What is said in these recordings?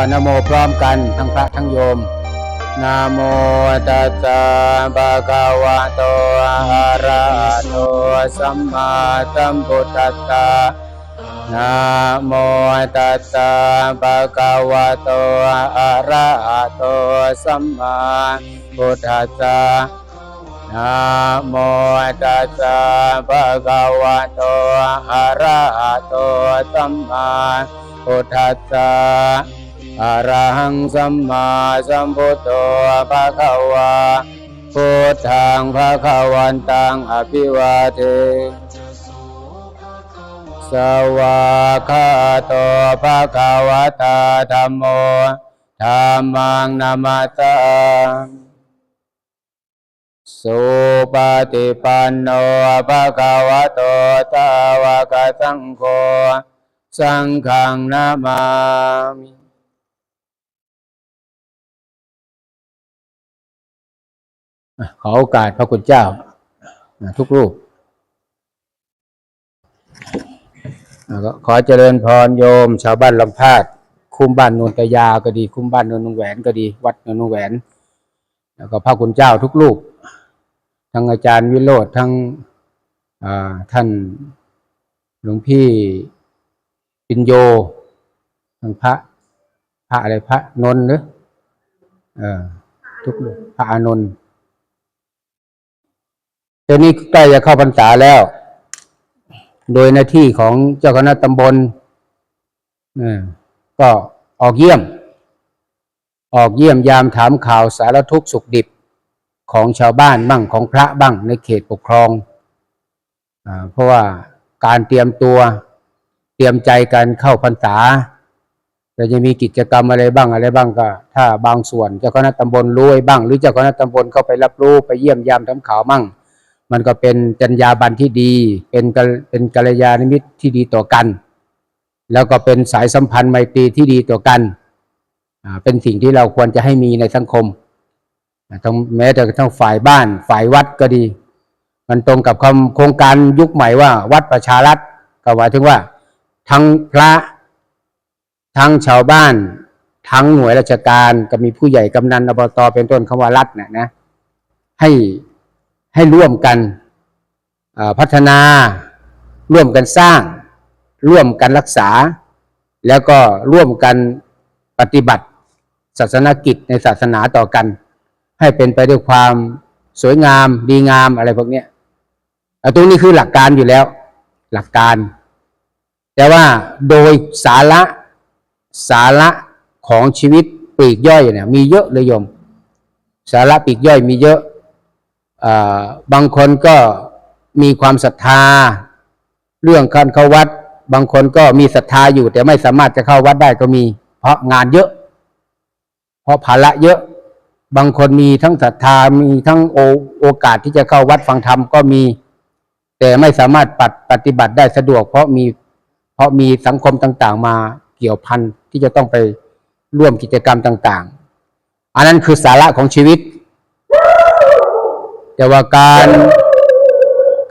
ว่านโมพร้อมกันทั้งพระทั้งโยมนะโมตัสสะภะคะวะโตอะระหะโตสัมมาสัมพุทธัสสะนะโมตัสสะภะคะวะโตอะระหะโตสัมมาพุทธัสสะนะโมตัสสะภะคะวะโตอะระหะโตสัมมาพุทธัสสะ อรหังสัมมาสัมพุทโธภะคะวะพุทธังภะคะวันตังอภิวาเทสวากาโตภะคะวะตาธัมโมธัมมังนามาสาสุปฏิปันโนภะคะวะโตสาวะกสังโฆสังฆังนามามิ ขอโอกาสพระคุณเจ้าทุกรูปก็ขอเจริญพรโยม ชาวบ้านลำพาดคุ้มบ้านนนตยาก็ดี คุ้มบ้านนนนงแหวนก็ดี วัดนนนงแหวน แล้วก็พระคุณเจ้าทุกรูปทั้งอาจารย์วิโรธทั้งท่านหลวงพี่ปิญโยทั้งพระ พระอะไรพระนนท์หรือเออทุกรูปพระอานนท์ ตอนนี้ใกล้จะเข้าพรรษาแล้ว โดยหน้าที่ของเจ้าคณะตำบลก็ออกเยี่ยม ออกเยี่ยมยามถามข่าวสารทุกข์สุขดิบของชาวบ้านบ้างของพระบ้างในเขตปกครองอเพราะว่าการเตรียมตัวเตรียมใจการเข้าพรรษาเราจะมีกิจกรรมอะไรบ้างอะไรบ้างก็ ถ้าบางส่วนเจ้าคณะตำบลรู้ไว้บ้าง หรือเจ้าคณะตำบลเข้าไปรับรู้ไปเยี่ยมยามทำข่าวมั่ง มันก็เป็นจรรยาบรรณที่ดี เป็นเป็นกัลยาณมิตรที่ดีต่อกัน แล้วก็เป็นสายสัมพันธ์ไมตรีที่ดีต่อกัน เป็นสิ่งที่เราควรจะให้มีในสังคมทั้งแม้แต่ทั้งฝ่ายบ้าน ฝ่ายวัดก็ดี มันตรงกับคำโครงการยุคใหม่ว่า วัดประชารัฐก็หมายถึงว่า ทั้งพระ ทั้งชาวบ้าน ทั้งหน่วยราชการก็มีผู้ใหญ่กำนันอบตเป็นต้นคำว่ารัฐนะนะให้ ให้ร่วมกันพัฒนา ร่วมกันสร้าง ร่วมกันรักษา แล้วก็ร่วมกันปฏิบัติศาสนกิจในศาสนาต่อกัน ให้เป็นไปด้วยความสวยงาม ดีงามอะไรพวกนี้ตรงนี้คือหลักการอยู่แล้ว หลักการ แต่ว่าโดยสาระสาระของชีวิตปลีกย่อยเนี่ยมีเยอะเลยโยม สาระปลีกย่อยมีเยอะ บางคนก็มีความศรัทธา เรื่องการเข้าวัด บางคนก็มีศรัทธาอยู่ แต่ไม่สามารถจะเข้าวัดได้ก็มี เพราะงานเยอะ เพราะภาระเยอะ บางคนมีทั้งศรัทธามีทั้งโอโอกาสที่จะเข้าวัดฟังธรรมก็มี แต่ไม่สามารถปฏปฏิบัติได้สะดวก เพราะมีเพราะมีสังคมต่าง ๆ มาเกี่ยวพันที่จะต้องไปร่วมกิจกรรมต่าง ๆ อันนั้นคือสาระของชีวิต แต่ว่าการ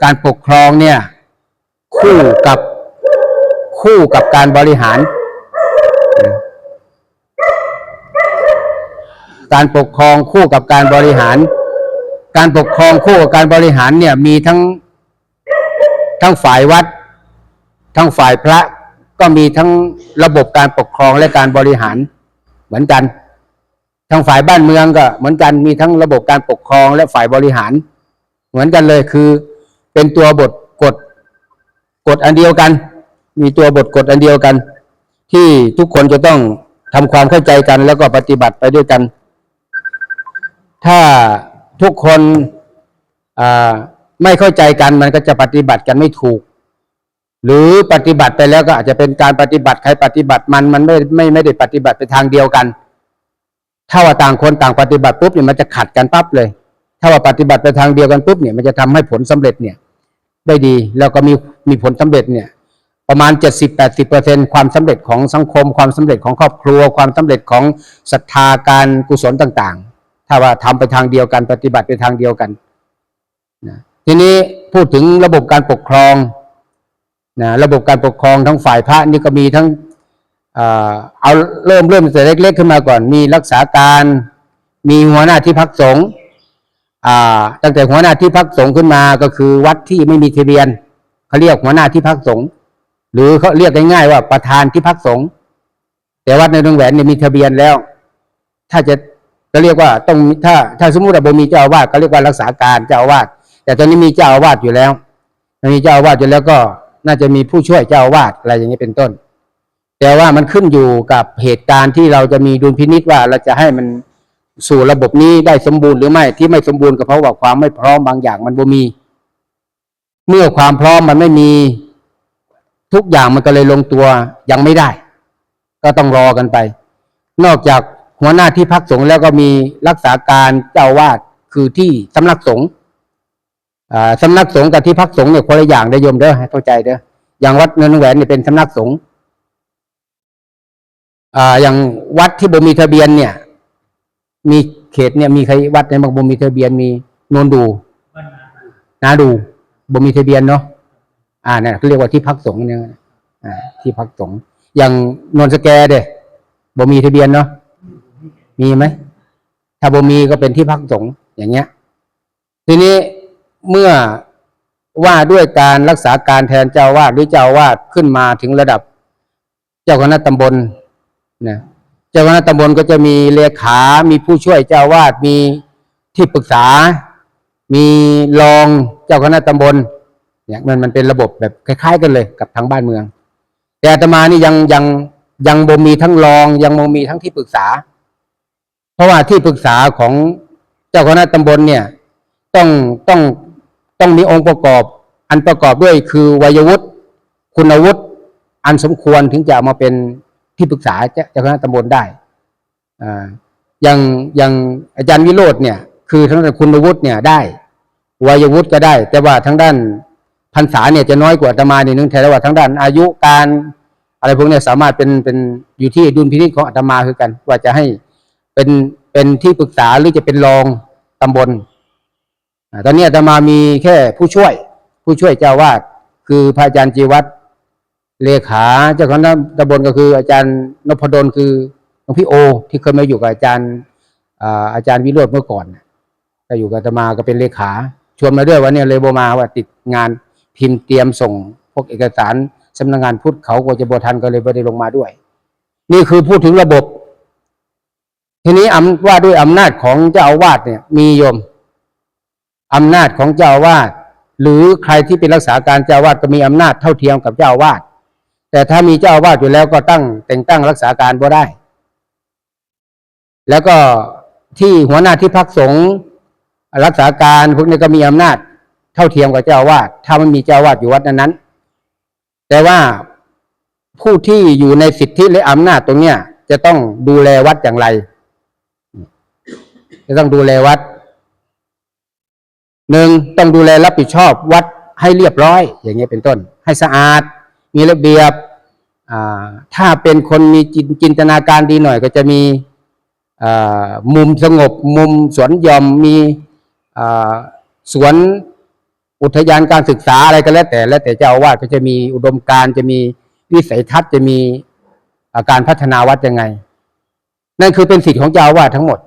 การปกครองเนี่ยคู่กับคู่กับการบริหาร การปกครองคู่กับการบริหาร การปกครองคู่กับการบริหารเนี่ยมีทั้งทั้งฝ่ายวัด ทั้งฝ่ายพระก็มีทั้งระบบการปกครองและการบริหารเหมือนกัน ทั้งฝ่ายบ้านเมืองก็เหมือนกันมีทั้งระบบการปกครองและฝ่ายบริหาร เหมือนกันเลยคือ เป็นตัวบทกฎกฎอันเดียวกัน มีตัวบทกฎอันเดียวกัน ที่ทุกคนจะต้องทำความเข้าใจกัน แล้วก็ปฏิบัติไปด้วยกัน ถ้าทุกคนไม่เข้าใจกันมันก็จะปฏิบัติกันไม่ถูก หรือปฏิบัติไปแล้วก็อาจจะเป็นการปฏิบัติใครปฏิบัติมันมันไม่ไม่ไม่ได้ปฏิบัติไปทางเดียวกัน ถ้าว่าต่างคนต่างปฏิบัติปุ๊บเนี่ยมันจะขัดกันปั๊บเลย ถ้าว่าปฏิบัติไปทางเดียวกันปุ๊บเนี่ยมันจะทำให้ผลสำเร็จเนี่ยได้ดีแล้วก็มีมีผลสำเร็จเนี่ยประมาณ 70-80%ความสำเร็จของสังคม ความสำเร็จของครอบครัว ความสำเร็จของศรัทธาการกุศลต่าง ๆ ถ้าว่าทำไปทางเดียวกันปฏิบัติไปทางเดียวกันนะทีนี้พูดถึงระบบการปกครองนะระบบการปกครองทั้งฝ่ายพระนี่ก็มีทั้ง เอาเริ่มเริ่มแต่เล็ก ๆ ขึ้นมาก่อน มีรักษาการ มีหัวหน้าที่พักสงฆ์ตั้งแต่หัวหน้าที่พักสงฆ์ขึ้นมาก็คือวัดที่ไม่มีทะเบียนเขาเรียกหัวหน้าที่พักสงฆ์หรือเขาเรียกง่ายๆว่าประธานที่พักสงฆ์แต่วัดในดงแหวนเนี่ยมีทะเบียนแล้ว ถ้าจะก็เรียกว่าต้องถ้า ถ้าสมมติว่าบ่มีเจ้าอาวาสก็เรียกว่ารักษาการเจ้าอาวาสแต่ตอนนี้มีเจ้าอาวาสอยู่แล้วมีเจ้าอาวาสอยู่แล้วก็น่าจะมีผู้ช่วยเจ้าอาวาสอะไรอย่างนี้เป็นต้น แต่ว่ามันขึ้นอยู่กับเหตุการณ์ที่เราจะมีดุลพินิษว่าเราจะให้มันสู่ระบบนี้ได้สมบูรณ์หรือไม่ที่ไม่สมบูรณ์ก็เพราะว่าความไม่พร้อมบางอย่างมันบ่มี เมื่อความพร้อมมันไม่มี ทุกอย่างมันก็เลยลงตัวยังไม่ได้ ก็ต้องรอกันไป นอกจากหัวหน้าที่พักสงฆ์แล้วก็มีรักษาการเจ้าวาดคือที่สำนักสงฆ์สำนักสงฆ์กับที่พักสงฆ์เนี่ยคนละอย่างได้อโยมเด้อเข้าใจเด้ออย่างวัดเนินแหวนเนี่ยเป็นสำนักสงฆ์ อ่าอย่างวัดที่บ่มีทะเบียนเนี่ย มีเขตเนี่ยมีใครวัดในบางบ่มีทะเบียนมีนนดูนาดูบ่มีทะเบียนเนาะอ่าเนี่ยเขาเรียกว่าที่พักสงฆ์เนี่ยอ่า ที่พักสงฆ์อย่างนนสแกเด้บ่มีทะเบียนเนาะมีไหมถ้าบ่มีก็เป็นที่พักสงฆ์อย่างเงี้ย ทีนี้เมื่อว่าด้วยการรักษาการแทนเจ้าวาดหรือเจ้าวาดขึ้นมาถึงระดับ เจ้าคณะตำบล นะเจ้าคณะตำบลก็จะมีเลขา มีผู้ช่วยเจ้าวาดมีที่ปรึกษา มีรองเจ้าคณะตำบลเนี่ยมันมันเป็นระบบแบบคล้าย ๆ กันเลยกับทางบ้านเมือง แต่อาตมานี่ยังยังยังบ่มีทั้งรองยังบ่มีทั้งที่ปรึกษา เพราะว่าที่ปรึกษาของเจ้าคณะตำบลเนี่ย ต้องต้องต้องมีองค์ประกอบ อันประกอบด้วยคือวัยวุฒิคุณวุฒิอันสมควรถึงจะมาเป็น ที่ปรึกษาเจ้าเจ้าคณะตำบลได้อย่างอย่างอาจารย์วิโรจน์เนี่ย คือทั้งด้านคุณวุฒิเนี่ยได้วัยวุฒิก็ได้ แต่ว่าทั้งด้านพรรษาเนี่ยจะน้อยกว่าอาตมาหนึ่งแต่ว่าทั้งด้านอายุการอะไรพวกนี้สามารถเป็นเป็นอยู่ที่ดุลพินิจของอาตมาคือกัน ว่าจะให้เป็นเป็นที่ปรึกษาหรือจะเป็นรองตำบลตอนนี้อาตมามีแค่ผู้ช่วย ผู้ช่วยเจ้าวาดคือพระอาจารย์จีวัตร เลขาเจ้าคณะตำบลก็คืออาจารย์นพดลคือหลวงพี่โอ ที่เคยมาอยู่กับอาจารย์อาจารย์วิโรธเมื่อก่อนน่ะก็อยู่กับตมาก็เป็นเลขา ชวนมาด้วยวันนี้เลยโบมาว่าติดงานพิมพ์เตรียมส่ง พวกเอกสารสำนักงานพุทธเขาก็จะบทันก็เลยไม่ได้ลงมาด้วย นี่คือพูดถึงระบบ ทีนี้อำว่าด้วยอำนาจของเจ้าอาวาสเนี่ย มีโยมอำนาจของเจ้าอาวาสหรือใครที่เป็นรักษาการเจ้าอาวาสก็มีอำนาจเท่าเทียมกับเจ้าอาวาส แต่ถ้ามีเจ้าอาวาสอยู่แล้วก็ตั้งแต่งตั้งรักษาการบ่ได้ แล้วก็ที่หัวหน้าที่พักสงฆ์รักษาการพวกนี้ก็มีอำนาจเท่าเทียมกับเจ้าอาวาสถ้ามันมีเจ้าอาวาสอยู่วัดนั้นๆแต่ว่าผู้ที่อยู่ในสิทธิและอำนาจตรงเนี้ยจะต้องดูแลวัดอย่างไร จะต้องดูแลวัดหนึ่งต้องดูแลรับผิดชอบวัดให้เรียบร้อย อย่างเงี้ยเป็นต้น ให้สะอาด มีระเบียบถ้าเป็นคนมีจินจินตนาการดีหน่อย ก็จะมีมุมสงบ มุมสวนหย่อมมีสวนอุทยานการศึกษาอะไรก็แล้วแต่ แล้วแต่เจ้าอาวาสก็จะมีอุดมการจะมีวิสัยทัศน์จะมีาการพัฒนาวัดยังไง นั่นคือเป็นสิทธิของเจ้าอาวาสทั้งหมด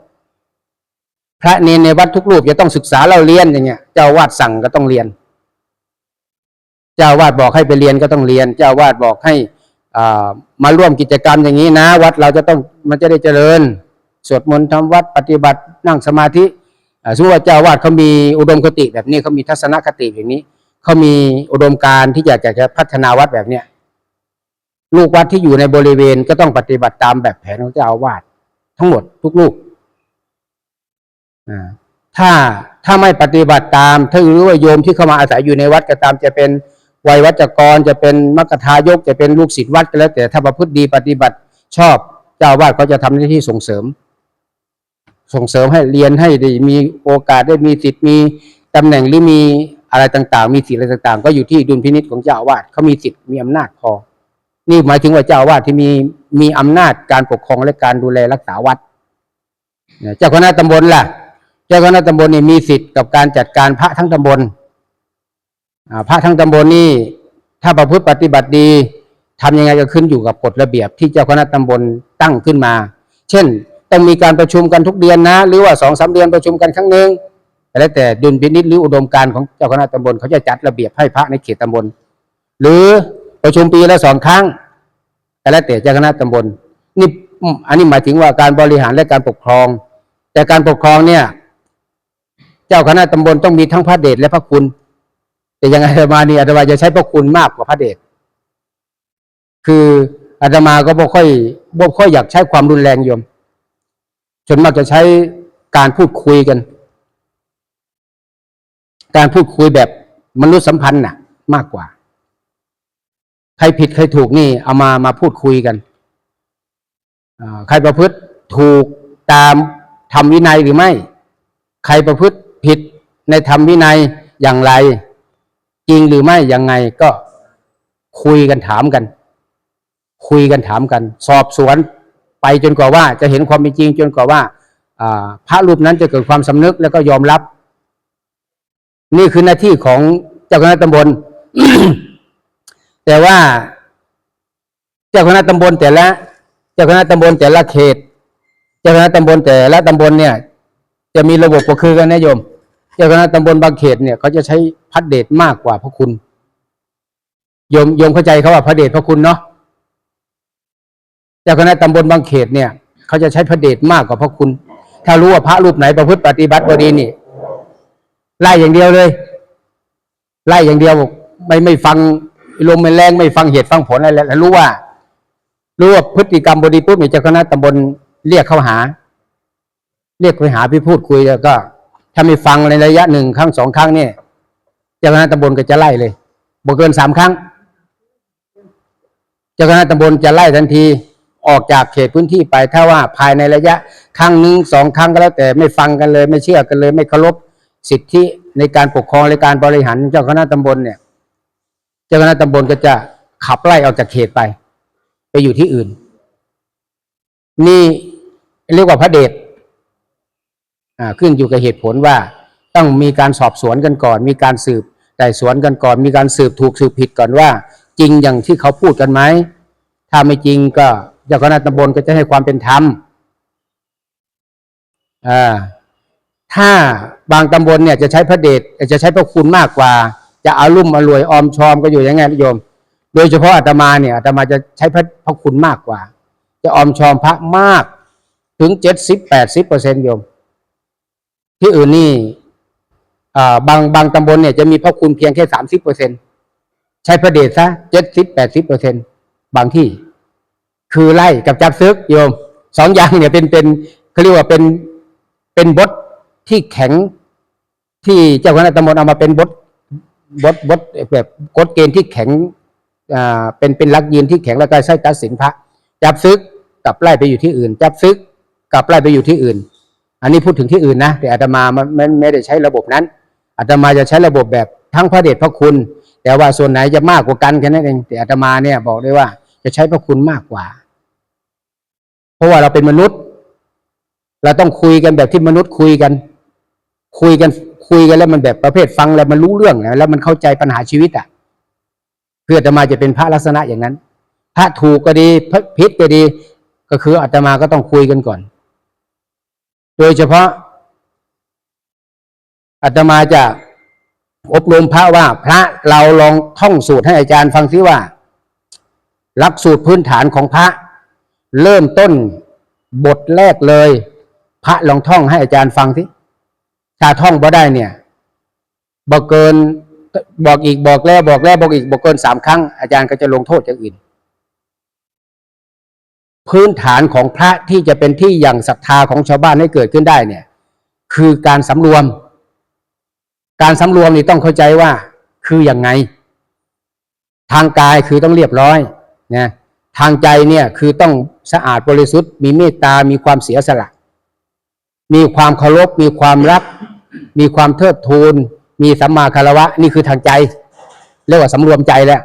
พระเนนในวัดทุกรูปจะต้องศึกษาเราเรียนอย่างเงี้ย เจ้าอาวาสสั่งก็ต้องเรียน เจ้าวาสบอกให้ไปเรียนก็ต้องเรียน เจ้าวาสบอกให้มาร่วมกิจกรรมอย่างนี้นะ วัดเราจะต้องมันจะได้เจริญ สวดมนต์ทำวัดปฏิบัตินั่งสมาธิอ่าสมมติว่าเจ้าวาสเขามีอุดมคติแบบนี้เขามีทัศนคติแบบนี้เขามีอุดมการที่อยากจะพัฒนาวัดแบบเนี้ยลูกวัดที่อยู่ในบริเวณก็ต้องปฏิบัติตามแบบแผนของเจ้าวาสทั้งหมดทุกลูกถ้าถ้าไม่ปฏิบัติตาม ถ้ารู้ว่าโยมที่เข้ามาอาศัยอยู่ในวัดก็ตามจะเป็น วัยวัจกรจะเป็นมัคคทายกจะเป็นลูกศิษย์วัดก็แล้ว แต่ถ้าประพฤติดีปฏิบัติชอบ เจ้าวาสเขาจะทำหน้าที่ส่งเสริม ส่งเสริมให้เรียนให้ได้มีโอกาสได้มีสิทธิ์มีตำแหน่งหรือมีอะไรต่างๆ มีสิทธิ์อะไรต่างๆ ก็อยู่ที่ดุลพินิจของเจ้าวาสเขามีสิทธิ์มีอำนาจพอ นี่หมายถึงว่าเจ้าวาสที่มีมีอำนาจการปกครองและการดูแลรักษาวัดเจ้าคณะตำบลล่ะ เจ้าคณะตำบลนี่มีสิทธิ์กับการจัดการพระทั้งตำบล พระทั้งตำบลนี่ถ้าประพฤติปฏิบัติดีทำยังไงก็ขึ้นอยู่กับกฎระเบียบที่เจ้าคณะตำบลตั้งขึ้นมา เช่น ต้องมีการประชุมกันทุกเดือนนะ หรือว่าสองสามเดือนประชุมกันครั้งหนึ่งแต่แล้วแต่ดุลพินิจหรืออุดมการของเจ้าคณะตำบลเขาจะจัดระเบียบให้พระในเขตตำบล หรือประชุมปีละสองครั้งแต่แล้วแต่เจ้าคณะตำบลนี่อันนี้หมายถึงว่าการบริหารและการปกครอง แต่การปกครองเนี่ย เจ้าคณะตำบลต้องมีทั้งพระเดชและพระคุณ แต่ยังไงอาตมานี่อาตมาจะใช้พระคุณมากกว่าพระเดชคืออาตมาก็บ่ค่อยบ่ค่อยอยากใช้ความรุนแรงโยมส่วนมากจะใช้การพูดคุยกัน การพูดคุยแบบมนุษยสัมพันธ์น่ะ มากกว่า ใครผิดใครถูกนี่ เอามามาพูดคุยกันใครประพฤติถูกตามธรรมวินัยหรือไม่ ใครประพฤติผิดในธรรมวินัยอย่างไร จริงหรือไม่ยังไงก็คุยกันถามกัน คุยกันถามกัน สอบสวนไปจนกว่าว่าจะเห็นความเป็นจริง จนกว่าว่าพระรูปนั้นจะเกิดความสำนึกแล้วก็ยอมรับ นี่คือหน้าที่ของเจ้าคณะตำบล แต่ว่า เจ้าคณะตำบลแต่ละ เจ้าคณะตำบลแต่ละเขต เจ้าคณะตำบลแต่ละตำบลเนี่ย จะมีระบบก็คือกันนะโยม เจ้าคณะตำบลบางเขตเนี่ยเขาจะใช้พระเดชมากกว่าพระคุณโยมโยมเข้าใจเขาว่าพระเดชพระคุณเนาะเจ้าคณะตำบลบางเขตเนี่ยเขาจะใช้พระเดชมากกว่าพระคุณ ถ้ารู้ว่าพระรูปไหนประพฤติปฏิบัติบดีนี่ไล่อย่างเดียวเลย ไล่อย่างเดียวไม่ไม่ฟังลมไม่แรงไม่ฟังเหตุฟังผลอะไรแล้วรู้ว่า รู้ว่าพฤติกรรมบดีปุ๊บเนี่ยเจ้าคณะตำบลเรียกเข้าหา เรียกไปหาพี่พูดคุยแล้วก็ ถ้าไม่ฟังในระยะหนึ่งครั้งสองครั้งเนี่ยเจ้าคณะตำบลก็จะไล่เลยบ่เกินสามครั้ง เจ้าคณะตำบลจะไล่ทันทีออกจากเขตพื้นที่ไป ถ้าว่าภายในระยะครั้งหนึ่งสองครั้งก็แล้วแต่ไม่ฟังกันเลย ไม่เชื่อกันเลย ไม่เคารพสิทธิในการปกครองและการบริหารเจ้าคณะตำบลเนี่ย เจ้าคณะตำบลก็จะขับไล่ออกจากเขตไป ไปอยู่ที่อื่น นี่เรียกว่าพระเดช ขึ้นอยู่กับเหตุผลว่า ต้องมีการสอบสวนกันก่อน มีการสืบไต่สวนกันก่อน มีการสืบถูกสืบผิดก่อนว่า จริงอย่างที่เขาพูดกันไหมถ้าไม่จริงก็เจ้าคณะตำบลก็จะให้ความเป็นธรรมถ้าบางตำบลเนี่ยจะใช้พระเดชจะใช้พระคุณมากกว่า จะอารุ่มอรวยออมชอมก็อยู่ย่างไงนิยม โดยเฉพาะอาตมาเนี่ยอาตมาจะใช้พระพระคุณมากกว่า จะออมชอมพระมากถึงเจ็ดสิบแปดสิบเปอร์เซ็นต์โยม ที่อื่นนี่บางบางตำบลเนี่ยจะมีพระคุณเพียงแค่สามสิบเปอร์เซ็นใช้พระเดชซะเจ็ดสิบแปดสิบเปอร์เซ็นบางที่ คือไล่กับจับซึกโยมสองอย่างเนี่ยเป็นเป็นเขาเรียกว่าเป็นเป็นบทที่แข็งที่เจ้าคณะตำบลเอามาเป็นบทบทบทแบบกฎเกณฑ์ที่แข็งอ่าเป็นเป็นลักยืนที่แข็งแล้วก็ใช้ตัดสินพระ จับซึกกลับไล่ไปอยู่ที่อื่น จับซึกกลับไล่ไปอยู่ที่อื่น อันนี้พูดถึงที่อื่นนะ แต่อาตมาไม่ไม่ไม่ได้ใช้ระบบนั้นอาตมาจะใช้ระบบแบบทั้งพระเดชพระคุณ แต่ว่าส่วนไหนจะมากกว่ากันแค่นั้นเองแต่อาตมาเนี่ยบอกได้ว่าจะใช้พระคุณมากกว่า เพราะว่าเราเป็นมนุษย์ เราต้องคุยกันแบบที่มนุษย์คุยกัน คุยกันคุยกันแล้วมันแบบประเภทฟังแล้วมันรู้เรื่องแล้วมันเข้าใจปัญหาชีวิตอะเพื่ออาตมาจะเป็นพระลักษณะอย่างนั้น พระถูกก็ดีพระผิดก็ดี ก็คืออาตมาก็ต้องคุยกันก่อน โดยเฉพาะอาตมาจะอบรมพระว่า พระเราลองท่องสูตรให้อาจารย์ฟังซิว่าหลักสูตรพื้นฐานของพระ เริ่มต้นบทแรกเลย พระลองท่องให้อาจารย์ฟังสิถ้าท่องบ่ได้เนี่ยบอกเกินบอกอีกบอกแล้วบอกแล้วบอกอีกบอกเกินสามครั้งอาจารย์ก็จะลงโทษอย่างอื่น พื้นฐานของพระที่จะเป็นที่อย่างศรัทธาของชาวบ้านให้เกิดขึ้นได้เนี่ย คือการสำรวม การสำรวมนี่ต้องเข้าใจว่าคืออย่างไง ทางกายคือต้องเรียบร้อยนะทางใจเนี่ยคือต้องสะอาดบริสุทธิ์ มีเมตตา มีความเสียสละ มีความเคารพ มีความรัก มีความเทิดทูน มีสัมมาคารวะ นี่คือทางใจ เรียกว่าสำรวมใจแล้ว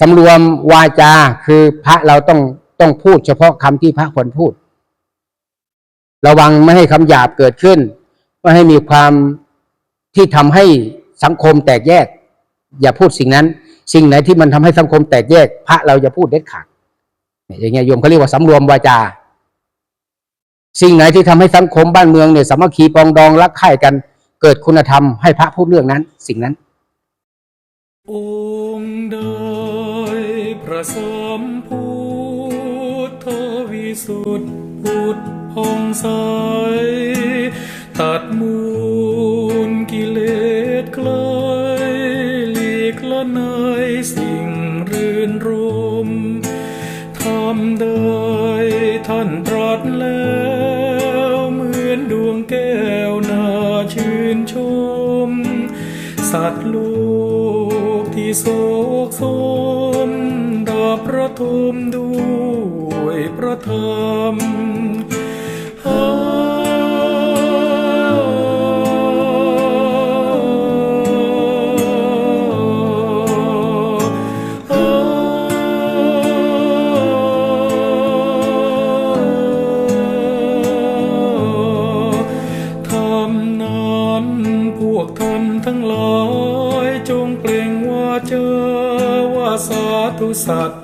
สำรวมวาจา คือพระเราต้อง ต้องพูดเฉพาะคำที่พระควรพูด ระวังไม่ให้คำหยาบเกิดขึ้น ไม่ให้มีความที่ทำให้สังคมแตกแยก อย่าพูดสิ่งนั้น สิ่งไหนที่มันทำให้สังคมแตกแยก พระเราจะพูดเด็ดขาดเนี่ยอย่างเงี้ยโยมเขาเรียกว่าสำรวมวาจา สิ่งไหนที่ทำให้สังคมบ้านเมืองเนี่ยสามัคคีปองดองรักใคร่กันเกิดคุณธรรมให้พระพูดเรื่องนั้น สิ่งนั้นองค์ใดพระสมพุทธวิ สุทธิพุทธพองใสตัดมูลกิเลสคลายหลีกละนายสิ่งรื่นรมทำได้ท่านตรัสแล้วเหมือนดวงแก้วน่าชื่นชม สัตว์โลกที่โศกโศมดาบพระทมด้วย สาธุสัตว